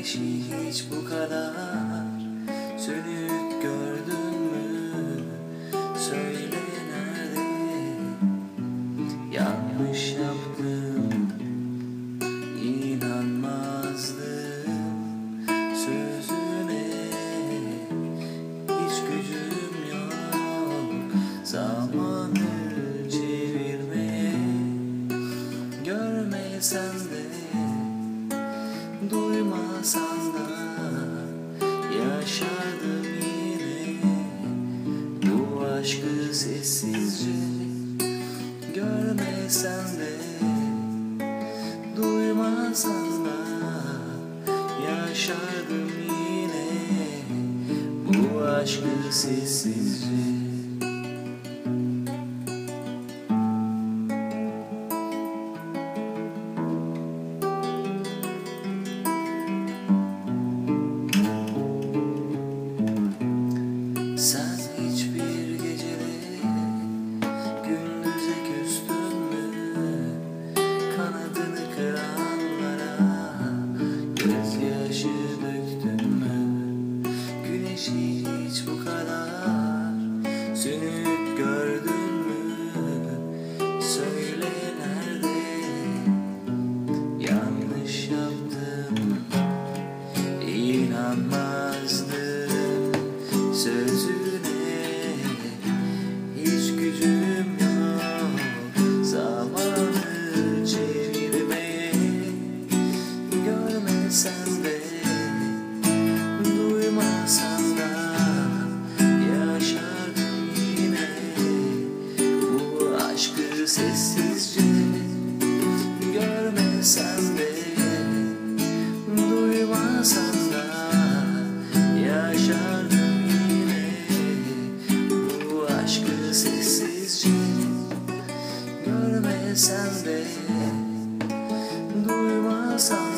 güneşi hiç bu kadar sönük gördün mü? Söyle nerede? Yanlış yaptım inanmazdım. Sözüne hiç gücüm yok. Zamanı çevirme görmesen de Duymasan da Yaşadım yine. Bu aşkı sessizce Görmesen de Duymasan da Yaşadım yine. Bu aşkı sessizce hiçbir gecede gündüze küstün mü? Kanadını kıranlara gözyaşı döktün mü? Güneşi hiç bu kadar gördün sessizce Görmesen de Duymasan da Yaşardım yine. Bu aşkı sessizce Görmesen de Duymasan